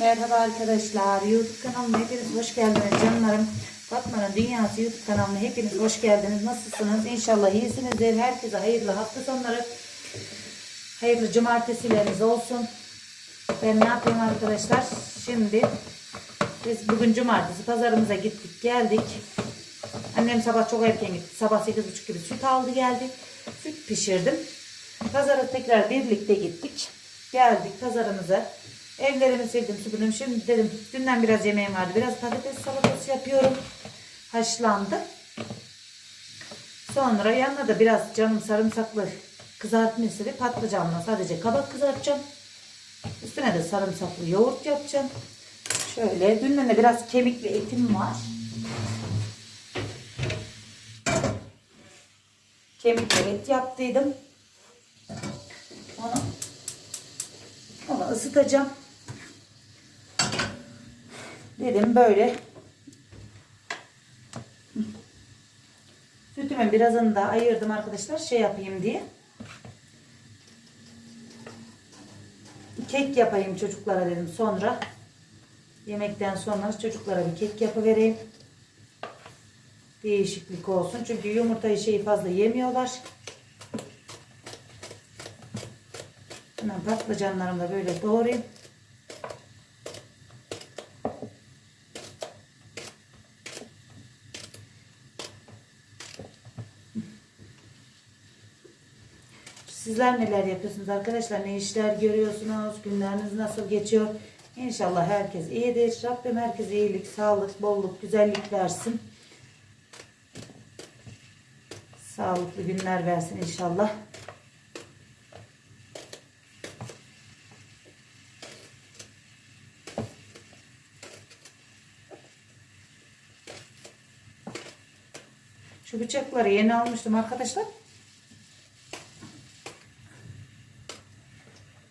Merhaba arkadaşlar. YouTube kanalıma hepiniz hoş geldiniz canlarım. Fatma'nın Dünyası YouTube kanalına hepiniz hoş geldiniz. Nasılsınız? İnşallah iyisinizdir. Herkese hayırlı hafta sonları. Hayırlı cumartesileriniz olsun. Ben ne yapayım arkadaşlar? Şimdi biz bugün cumartesi pazarımıza gittik geldik. Annem sabah çok erken gitti. Sabah 8.30 gibi süt aldı geldi. Süt pişirdim. Pazara tekrar birlikte gittik. Geldik pazarımıza. Evlerimi sildim süpürdüm. Şimdi dedim dünden biraz yemeğim vardı. Biraz patates salatası yapıyorum. Haşlandı. Sonra yanına da biraz canım sarımsaklı kızartma istedi. Patlıcanla sadece kabak kızartacağım. Üstüne de sarımsaklı yoğurt yapacağım. Şöyle dünden de biraz kemikli etim var. Kemikli et yaptıydım. Onu, onu ısıtacağım. Dedim böyle. Sütümün birazını da ayırdım arkadaşlar şey yapayım diye. Kek yapayım çocuklara dedim sonra. Yemekten sonra çocuklara bir kek yapıvereyim. Değişiklik olsun. Çünkü yumurtayı şeyi fazla yemiyorlar. Hemen patlıcanlarımı da böyle doğrayayım. Sizler neler yapıyorsunuz arkadaşlar? Ne işler görüyorsunuz? Günleriniz nasıl geçiyor? İnşallah herkes iyidir. Rabbim herkese iyilik, sağlık, bolluk, güzellik versin. Sağlıklı günler versin inşallah. Şu bıçakları yeni almıştım arkadaşlar.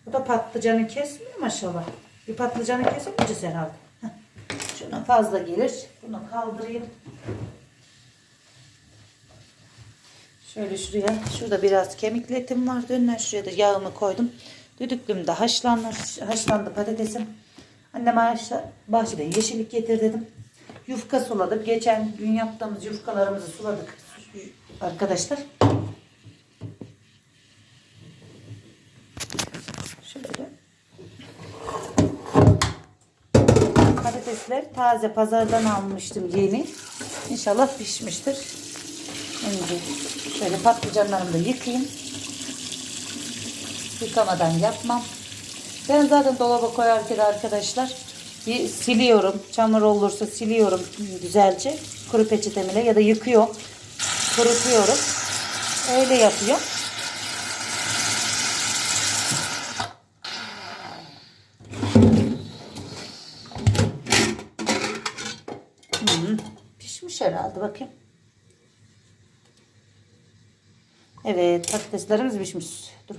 Bu da patlıcanı kesmiyor maşallah. Bir patlıcanı kesemeyeceğiz herhalde. Heh. Şuna fazla gelir. Bunu kaldırayım. Şöyle şuraya. Şurada biraz kemikli etim var. Dönüne şuraya da yağımı koydum. Düdüklümde haşlanmış, haşlandı patatesim. Anneme haşla, bahçeden yeşillik getir dedim. Yufka suladım. Geçen gün yaptığımız yufkalarımızı suladık arkadaşlar. Şöyle. Patatesler taze pazardan almıştım yeni. İnşallah pişmiştir. Şimdi şöyle patlıcanlarımı da yıkayayım. Yıkamadan yapmam. Ben zaten dolaba koyarken arkadaşlar bir siliyorum. Çamur olursa siliyorum güzelce. Kuru peçetemle ya da yıkıyor. Kurutuyorum. Öyle yapıyorum. Hı, pişmiş herhalde bakayım. Evet patateslerimiz pişmiş. Dur.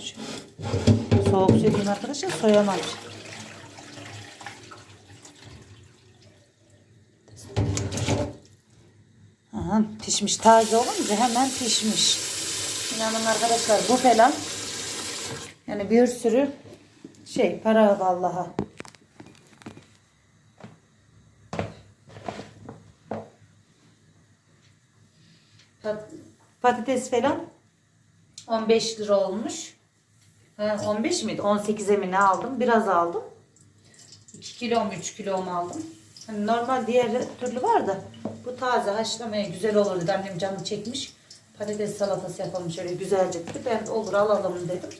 Şöyle. Soğuk söyleyeyim arkadaşlar soyamam. Aha, pişmiş taze olunca hemen pişmiş. İnanın arkadaşlar bu falan yani bir sürü şey para vallaha. Pat- Patates falan 15 lira olmuş. Ha, 15 miydi? 18'e mi aldım? Biraz aldım. 2 kilo mu 3 kilo mu aldım? Hani normal diğer türlü var da bu taze haşlamaya güzel olur dedi. Annem canı çekmiş. Patates salatası yapalım şöyle güzelce dedi. Ben olur alalım dedim.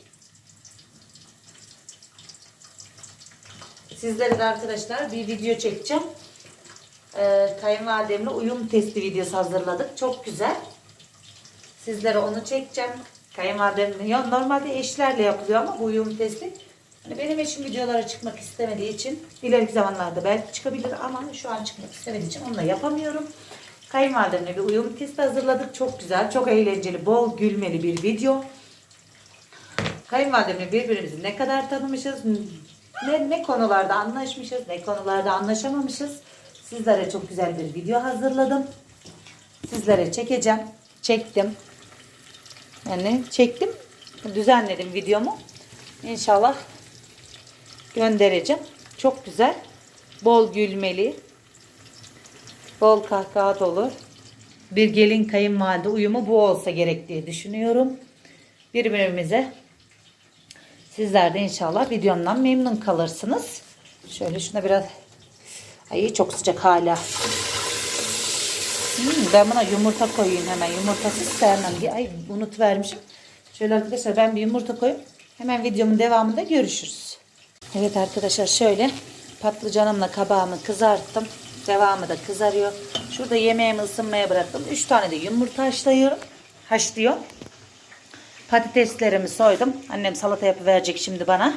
Sizlere de arkadaşlar bir video çekeceğim. Ee, kayınvalidemle uyum testi videosu hazırladık. Çok güzel. Sizlere onu çekeceğim. Kayınvalidemle. Ya normalde eşlerle yapılıyor ama bu uyum testi. Hani benim eşim videolara çıkmak istemediği için ileriki zamanlarda belki çıkabilir ama şu an çıkmak istemediği için onunla yapamıyorum. Kayınvalidemle bir uyum testi hazırladık. Çok güzel, çok eğlenceli, bol gülmeli bir video. Kayınvalidemle birbirimizi ne kadar tanımışız, ne, ne konularda anlaşmışız, ne konularda anlaşamamışız. Sizlere çok güzel bir video hazırladım. Sizlere çekeceğim. Çektim. Yani çektim. Düzenledim videomu. İnşallah göndereceğim. Çok güzel. Bol gülmeli. Bol kahkaha dolu. Bir gelin kayınvalide uyumu bu olsa gerek diye düşünüyorum. Birbirimize sizler de inşallah videomdan memnun kalırsınız. Şöyle şuna biraz Ay çok sıcak hala. Hmm, ben buna yumurta koyayım hemen. Yumurtasız sevmem. Ay unut vermişim. Şöyle arkadaşlar ben bir yumurta koyayım. Hemen videomun devamında görüşürüz. Evet arkadaşlar şöyle patlıcanımla kabağımı kızarttım. Devamı da kızarıyor. Şurada yemeğimi ısınmaya bıraktım. 3 tane de yumurta haşlıyorum. Haşlıyorum. Patateslerimi soydum. Annem salata yapıverecek şimdi bana.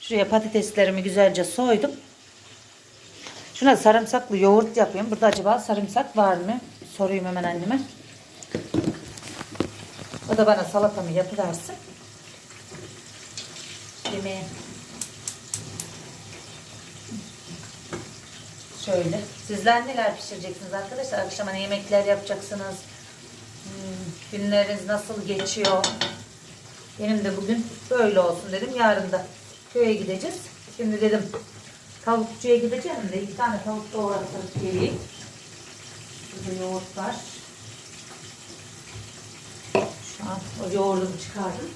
Şuraya patateslerimi güzelce soydum. Şuna sarımsaklı yoğurt yapıyorum. Burada acaba sarımsak var mı? Sorayım hemen anneme. O da bana salatamı yapıversin. Yemeği. Şöyle. Sizler neler pişireceksiniz arkadaşlar? Akşama ne yemekler yapacaksınız? Hmm, günleriniz nasıl geçiyor? Benim de bugün böyle olsun dedim. Yarın da köye gideceğiz. Şimdi dedim tavukçuya gideceğim de iki tane tavuk doğratıp geleyim. Burada yoğurt var. Şu an o yoğurdumu çıkardım.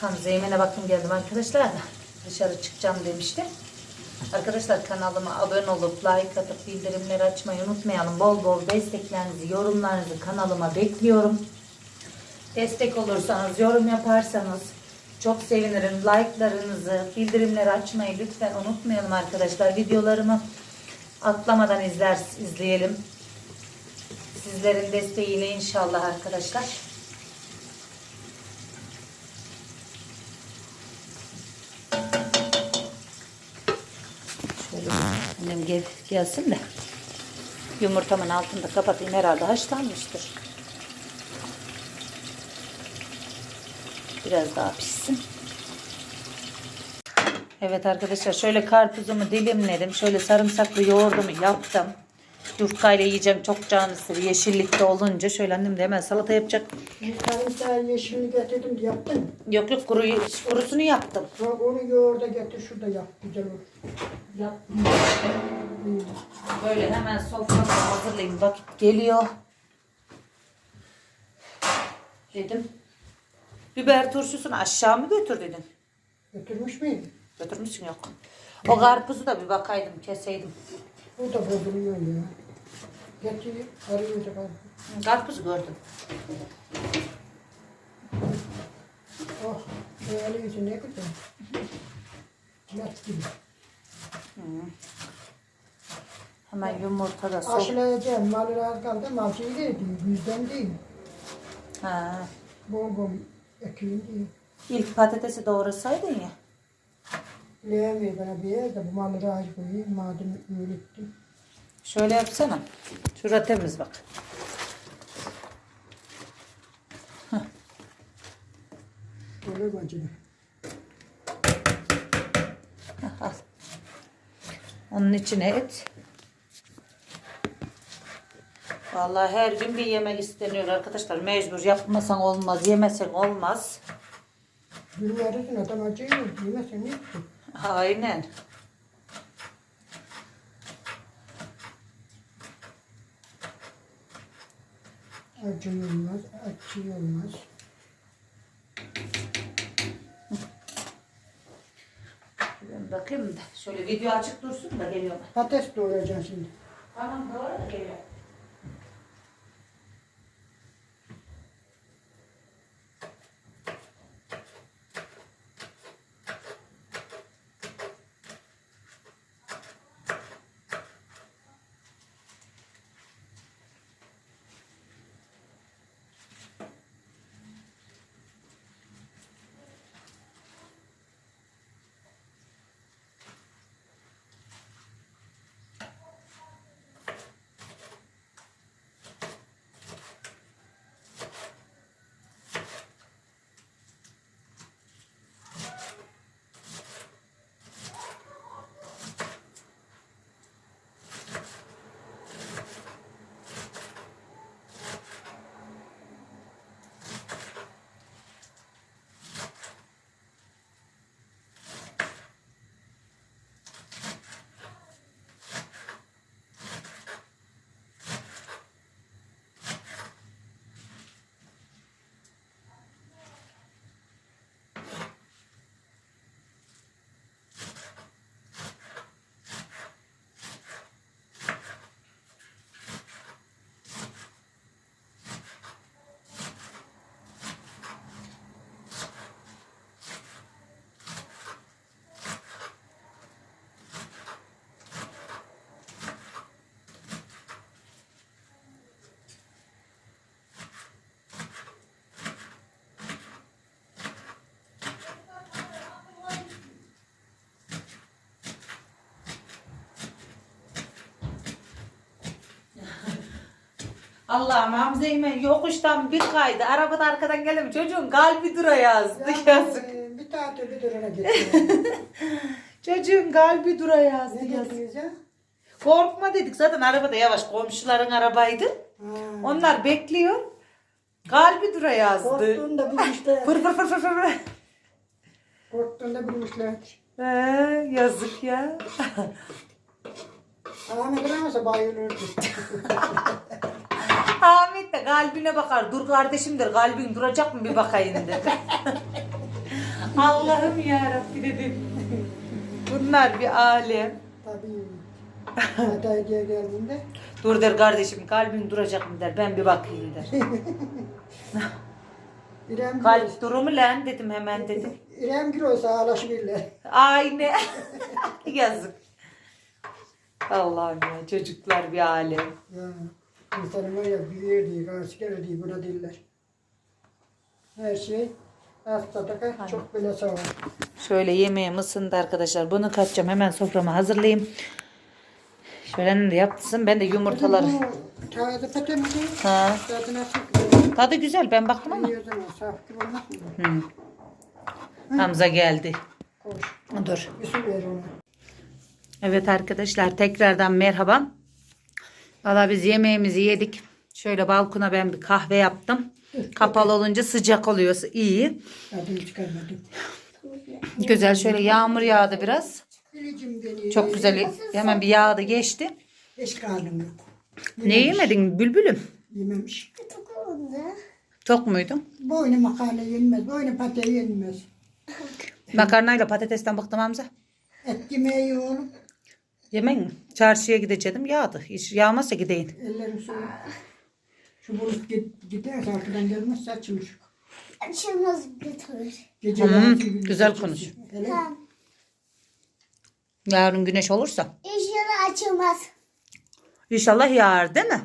Hamza Yemen'e bakım geldim arkadaşlar da dışarı çıkacağım demişti. Arkadaşlar kanalıma abone olup like atıp bildirimleri açmayı unutmayalım. Bol bol desteklerinizi, yorumlarınızı kanalıma bekliyorum. Destek olursanız, yorum yaparsanız çok sevinirim. Like'larınızı, bildirimleri açmayı lütfen unutmayalım arkadaşlar. Videolarımı atlamadan izler, izleyelim. Sizlerin desteğiyle inşallah arkadaşlar. Şöyle annem gel, gelsin de yumurtamın altını da kapatayım herhalde haşlanmıştır. Biraz daha pişsin. Evet arkadaşlar şöyle karpuzumu dilimledim. Şöyle sarımsaklı yoğurdumu yaptım. Yufkayla yiyeceğim çok canı istiyor. Yeşillikte olunca şöyle annem de hemen salata yapacak. Sarımsağı yeşilini getirdim yaptın. Yok yok kuru, kurusunu yaptım. Bak onu yoğurda getir şurada yap güzel olur. Yaptım. Böyle hemen soframı hazırlayayım. Vakit geliyor. Dedim. Biber turşusunu aşağı mı götür dedim. Götürmüş müyüm? Götürmüşsün yok. O karpuzu da bir bakaydım keseydim. Bu da bozuluyor ya. Getir arıyor da bak. Karpuzu gördüm. Oh böyle yüzü ne güzel. Mat gibi. Hemen yumurta da sok. Aşılayacağım. Malı az kaldı. Malçıyı değil. Yüzden değil. Ha. Bol bol ekeyim diye. İlk patatesi doğrasaydın ya. Leyemiyor bana bir yer de bu malı razı koyayım. Madem öyle ettim. Şöyle yapsana. Şurada temiz bak. Böyle bacını. Hah, Al. Onun içine et. Vallahi her gün bir yemek isteniyor arkadaşlar. Mecbur yapmasan olmaz, yemesen olmaz. Bir yarısın adam acıyor. Yemezsen ne? Aynen. Acı olmaz, acı olmaz. Ben bakayım da. Şöyle video açık dursun da geliyorum. Patates doğrayacaksın şimdi. Tamam doğru da geliyor. Allah'ım Hamza Eymen yokuştan bir kaydı. Arabada arkadan geldim. Çocuğun kalbi dura yazdı. Yazık. Yani, bir tatil bir durana gitti. Çocuğun kalbi dura yazdı. ne Yazık. dediniz ya? Korkma dedik. Zaten arabada yavaş. Komşuların arabaydı. Ha. Onlar bekliyor. Kalbi dura yazdı. Korktuğunda bilmişler. Fır fır fır fır fır. Korktuğunda bilmişler. Ee, yazık ya. Ahmet Ramaz'a bayılırdı. Ahmet de kalbine bakar. Dur kardeşim der. Kalbin duracak mı bir bakayım der. Allah'ım ya Rabbi dedim. Bunlar bir alem. Tabii. Hatay diye geldiğinde. Dur der kardeşim kalbin duracak mı der. Ben bir bakayım der. İrem Kalp durumu lan dedim hemen dedim. İrem Gül olsa ağlaşırlar. Aynı. Yazık. Allah'ım ya çocuklar bir alem. Ya. İnsanın var ya büyür diye, karşı gelir diye buna diller. Her şey hastalığa çok böyle sağ Şöyle yemeğim ısındı arkadaşlar. Bunu katacağım. Hemen soframı hazırlayayım. Şöyle de yaptım. Ben de yumurtaları. Taze patamızı Ha. nasıl Tadı güzel. Ben baktım ama. yiyorsun o saf gibi olmaz mı? Hı. Hamza geldi. Koş. Dur. Ver. Evet arkadaşlar tekrardan merhaba. Valla biz yemeğimizi yedik. Şöyle balkona ben bir kahve yaptım. Kapalı olunca sıcak oluyor. iyi. Güzel şöyle yağmur yağdı biraz. Çok güzel. Hemen bir yağdı geçti. Hiç karnım yok. Ne yemedin bülbülüm? Yememiş. Tok muydun? Boynu makarna yenmez. Boynu patates yenmez. Makarnayla patatesten bıktım Hamza. Et yemeği oğlum. Yemek mi? Çarşıya gideceğim. Yağdı. Hiç yağmazsa gideyim. Ellerim soğuk. Şu bulut git, giderse arkadan gelmez saçmış. Açılmaz götürür. Gece Hı, güzel konuş. Tamam. Yarın güneş olursa. İnşallah açılmaz. İnşallah yağar değil mi?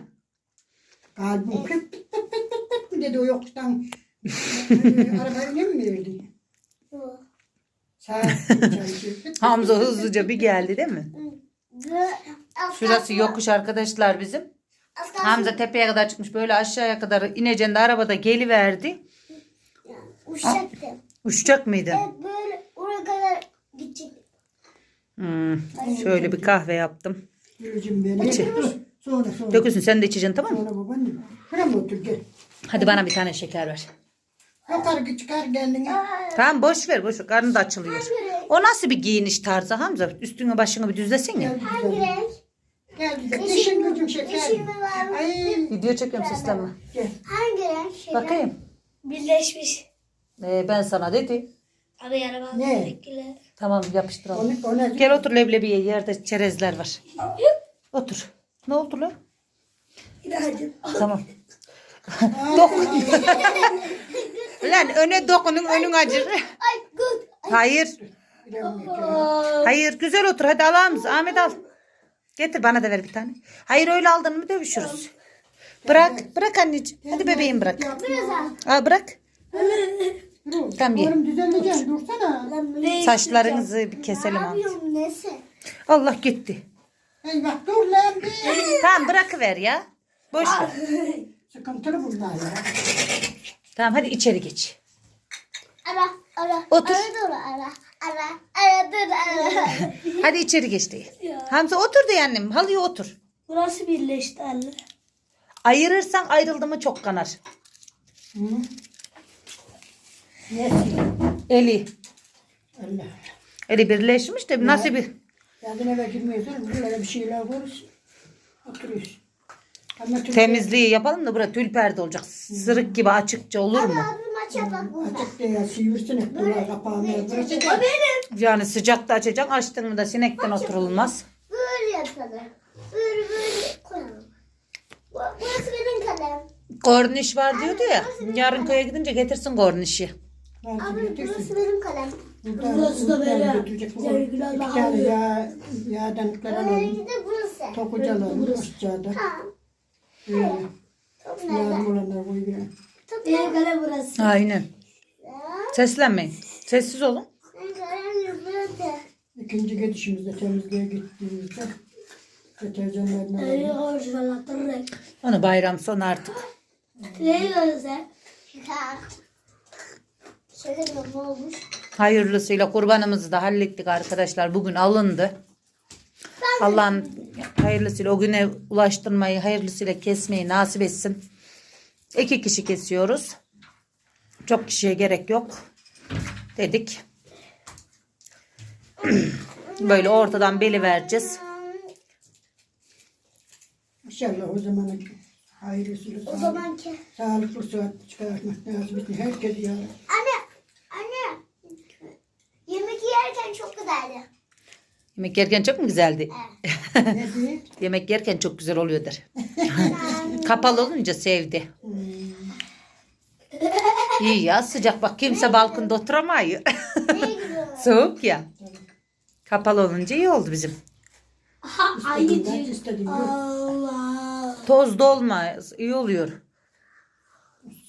kalbim pıt pıt pıt pıt pıt pıt dedi o yokuştan. Ee, Arabayı ne mi verdi? Bu. Saat Hamza hızlıca bir geldi değil mi? Az Şurası yokuş arkadaşlar bizim. Hamza tepeye kadar çıkmış. Böyle aşağıya kadar ineceğinde arabada geliverdi. Uçacaktım. Uçacak mıydı? Evet böyle oraya kadar gidecek. Hmm, Şöyle bir kahve yaptım. Gülücüm beni. İçi. Sonra sonra. Dökülsün sen de içeceksin tamam mı? Sonra babaannem. Şuraya mı otur gel. Hadi bana bir tane şeker ver. Yukarı çıkar kendini. Tamam boş ver boş ver. Karnı da açılıyor. O nasıl bir giyiniş tarzı Hamza? Üstünü başını bir düzlesin ya. Gel Hangi güzel. renk? Gel güzel. Yeşil Dişin mi? gücüm şeker. Yeşil mi var mı? Ay Video çekiyorum seslenme. gel. Hangi renk? Şeker. Bakayım. Birleşmiş. Ee, ben sana dedi. Abi yarabaz Ne? bekle. Tamam yapıştıralım. Onu, ona Gel otur leblebiye yerde çerezler var. Otur. Ne oldu lan? Tamam. Dokun. Lan öne dokunun önün acır. Ay good. Hayır. Hayır güzel otur hadi alalım. Ahmet al. Getir bana da ver bir tane. Hayır öyle aldın mı dövüşürüz. Bırak bırak anneciğim. Hadi bebeğim bırak. Biraz al. Al bırak. Tamam ye. Dursana. Saçlarınızı bir keselim abi. Allah gitti. Hey bak dur lan bir. Tamam bırakıver ya. Boş ver. Sıkıntılı bunlar ya. Tamam hadi içeri geç. Ara ara. Otur. Ara ara. Ara. Ara dur ara. Hadi içeri geç diye. Hamza otur diye annem. Halıya otur. Burası birleşti anne. Ayırırsan ayrıldı mı çok kanar. Hı? Nesi? Eli. Allah. Eli birleşmiş de nasıl bir... Yazın eve girmiyorsun. Böyle bir şeyler koyuyorsun. Oturuyorsun. Ama Türkiye- Temizliği yapalım da bura tül perde olacak. Sırık gibi açıkça olur mu? Abim aç bak burada. Açık değil. Sıyırsın böyle kapağını. Burası O benim. Yani sıcakta açacaksın. Açtın mı da sinekten oturulmaz. Böyle yapalım. Böyle böyle koyalım. Bu- Burası benim kalem. Korniş var diyordu ya. Yarın köye gidince getirsin kornişi. Abi burası benim kalem. Burası da böyle. İki tane yağ, yağdanlıklar alalım. Böyle de burası. Topucu alalım. Aşağıda. Tamam. Böyle. Nerede? Lazım olanları koyuyor. Benim kalem burası. Aynen. Seslenmeyin. Sessiz olun. Benim kalem burada. İkinci gidişimizde temizliğe gittiğimizde deterjanlarını alalım. Onu bayram sonu artık. Ne görsen? Şöyle bir olmuş. Hayırlısıyla kurbanımızı da hallettik arkadaşlar. Bugün alındı. Allah'ım hayırlısıyla o güne ulaştırmayı, hayırlısıyla kesmeyi nasip etsin. İki kişi kesiyoruz. Çok kişiye gerek yok. Dedik. Böyle ortadan beli vereceğiz. İnşallah o zamana hayırlısıyla O sağlık, zamanki. sağlıklı sıhhat çıkartmak lazım. Bütün herkes ya. Anne, anne. Yemek yerken çok güzeldi. Yemek yerken çok mu güzeldi? Diye? Yemek yerken çok güzel oluyor der. Kapalı olunca sevdi. İyi ya sıcak bak kimse balkonda oturamıyor. Soğuk ya. Kapalı olunca iyi oldu bizim. Allah. Toz da olmaz. iyi oluyor.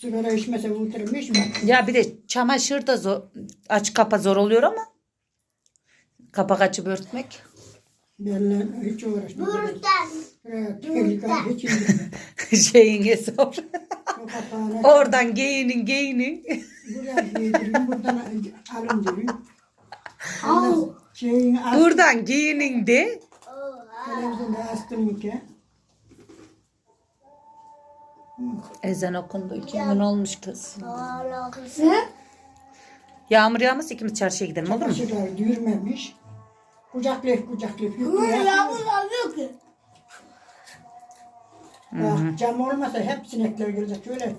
Sigara içmese oturmuş mu? Ya bir de çamaşır da zor, aç kapa zor oluyor ama kapak açıp örtmek. Benimle hiç uğraşmadım. Buradan. İndirme. Şeyine sor. O kapağını Oradan giyinin giyinin. buraya giydirin, buradan alın. Ondan şeyin as- Buradan giyinin de. televizyonda astırın ki. Ezan okundu. İki gün olmuş kız. Allah Yağmur yağmasa ikimiz çarşıya gidelim olur mu? Çamaşırlar düğürmemiş. Kucaklayıp kucaklayıp yıkıyor. almıyor ki. Bak, cam olmasa hep sinekler gelecek. Şöyle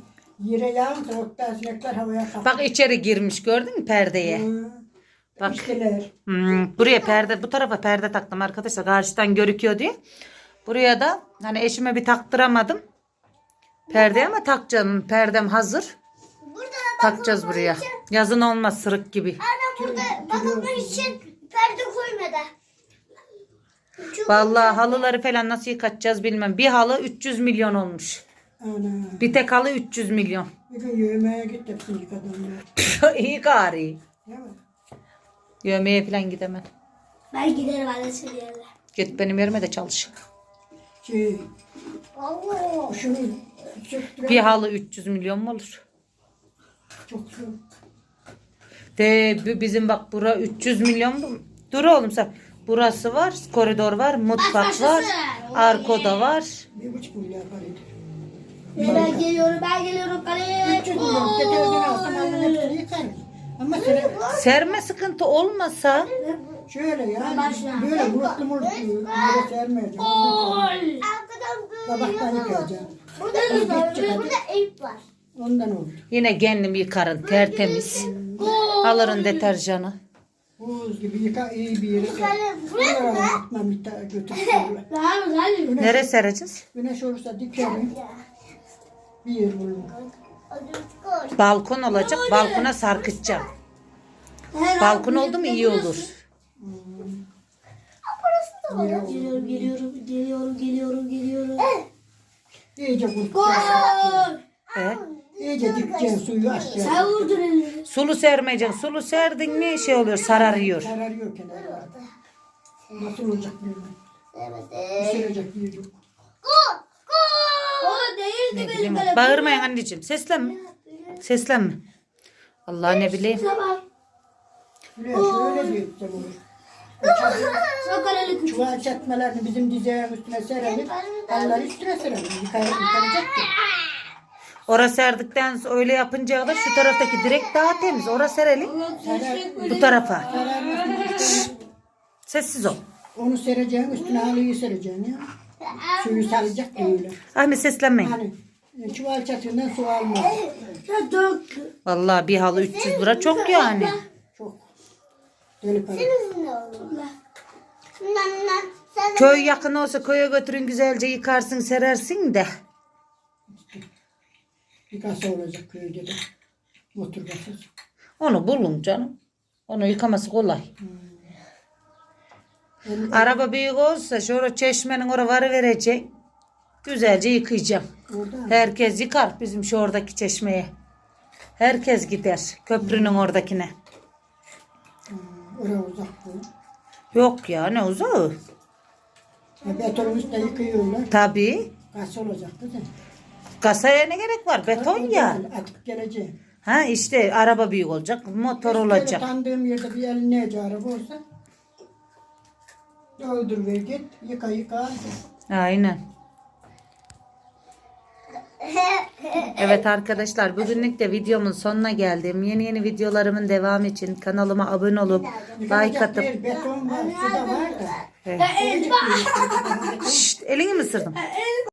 yere yağınca otlar sinekler havaya kalkıyor. Bak içeri girmiş gördün mü perdeye? Hı. Bak. İşteler. Hmm, buraya perde bu tarafa perde taktım arkadaşlar karşıdan görüküyor diye. Buraya da hani eşime bir taktıramadım. Perde ama takacağım. Perdem hazır. Burada Takacağız buraya. Yazın olmaz sırık gibi. Anne burada bakılmak için perde koymadı. Çok Vallahi halıları falan nasıl yıkatacağız bilmem. Bir halı 300 milyon olmuş. Ana. Bir tek halı 300 milyon. Bir gün yövmeye git hepsini yıkadım. İyi gari. Değil mi? Falan gidemem. Ben giderim annesi yerine. Git benim yerime de çalış. Şey, Allah. şunu Bir halı 300 milyon mu olur? çok su. De bu bizim bak bura 300 milyon mu? Dur oğlum sen. Burası var, koridor var, mutfak var, arka oda var. Bir buçuk milyar paraydı. Ben geliyorum ben geliyorum kaleye. 300 milyon. Televizyon alsam alın hepsini yıkarız. Ama sen Serme sıkıntı olmasa şöyle ya. Böyle bulutlu mulutlu. Böyle sermeyeceğim. Arkadan böyle Sabahtan yıkayacağım. Burada da var. Burada ev var. Ondan oldu. yine kendim yıkarım tertemiz. Alırın deterjanı. Buz gibi yıka iyi bir yere. Buraya Buraya mı? atmam bir tane. Daha hadi. Nereye sereceğiz? Güneş olursa dikerim. Bir yer bulurum. Balkon olacak. Balkona sarkıtacağım. Balkon oldu mu iyi olur. Geliyorum, geliyorum, geliyorum, geliyorum, geliyorum. İyice kurutacağım. Gol! İyice dikeceğim suyu aşağı. Sen vurdun elini. Sulu sermeyeceksin. Sulu serdin mi şey oluyor sararıyor. Kararıyor kenarlarda. Nasıl olacak bilmiyorum. Evet. Sürecek bir yok. Gol! Gol! O değildi benim Bilmem. kalem. Bağırmayın anneciğim. Seslenme. Seslenme. Allah ne bileyim. Şöyle bir olur. Çuval çatmalarını bizim dizeye üstüne serelim. Onlar üstüne serelim. Yıkayıp yıkanacak ki. Orası serdikten sonra öyle yapınca da şu taraftaki direkt daha temiz. Orası serelim. Bu tarafa. Sessiz ol. Onu sereceğin üstüne halıyı sereceksin ya. Suyu salacak böyle. Ahmet seslenmeyin. Hani e, çuval çatından su almaz. Ya dök. Vallahi bir halı 300 lira çok yani. Çok. Deli para. Köy. Köy yakın olsa köye götürün güzelce yıkarsın serersin de. Bir kasa olacak köyde de. Motor kasası. Onu bulun canım. Onu yıkaması kolay. Yani Araba büyük olsa şöyle çeşmenin oraya varıverecek. Güzelce yıkayacağım. orada Herkes yıkar bizim şu oradaki çeşmeye. Herkes gider köprünün oradakine. oraya uzak bu. Yok ya ne uzağı. E, betonun üstüne yıkıyorlar. Tabii. Kasa olacak kızım. Kasaya ne gerek var? Beton ya. Atıp geleceğim. Ha işte araba büyük olacak, motor Böyle olacak. tanıdığım yerde bir elinece araba olsa doldur ver git yıka yıka. Aynen. Evet arkadaşlar bugünlük de videomun sonuna geldim. Yeni yeni videolarımın devamı için kanalıma abone olup like atıp beton var su da var da. Şşt, elini mi ısırdın? El